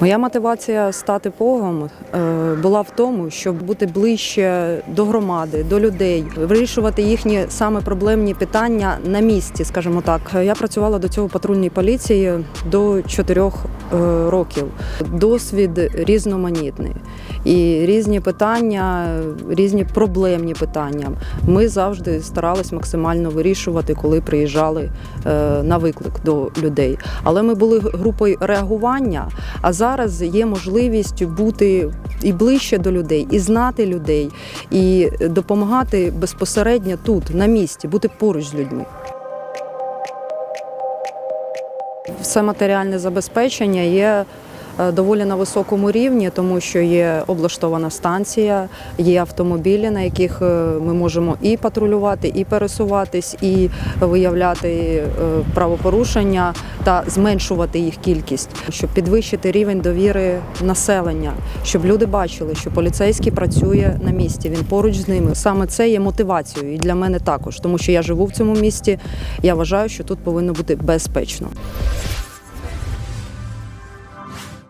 Моя мотивація стати погом е, була в тому, щоб бути ближче до громади, до людей, вирішувати їхні саме проблемні питання на місці, скажімо так. Я працювала до цього патрульній поліції до чотирьох років. Досвід різноманітний і різні питання, різні проблемні питання. Ми завжди старались максимально вирішувати, коли приїжджали е, на виклик до людей. Але ми були групою реагування. А зараз є можливість бути і ближче до людей, і знати людей, і допомагати безпосередньо тут, на місці, бути поруч з людьми. Все матеріальне забезпечення є доволі на високому рівні, тому що є облаштована станція, є автомобілі, на яких е, ми можемо і патрулювати, і пересуватись, і виявляти е, правопорушення та зменшувати їх кількість, щоб підвищити рівень довіри населення, щоб люди бачили, що поліцейський працює на місці, він поруч з ними. Саме це є мотивацією і для мене також, тому що я живу в цьому місті. Я вважаю, що тут повинно бути безпечно.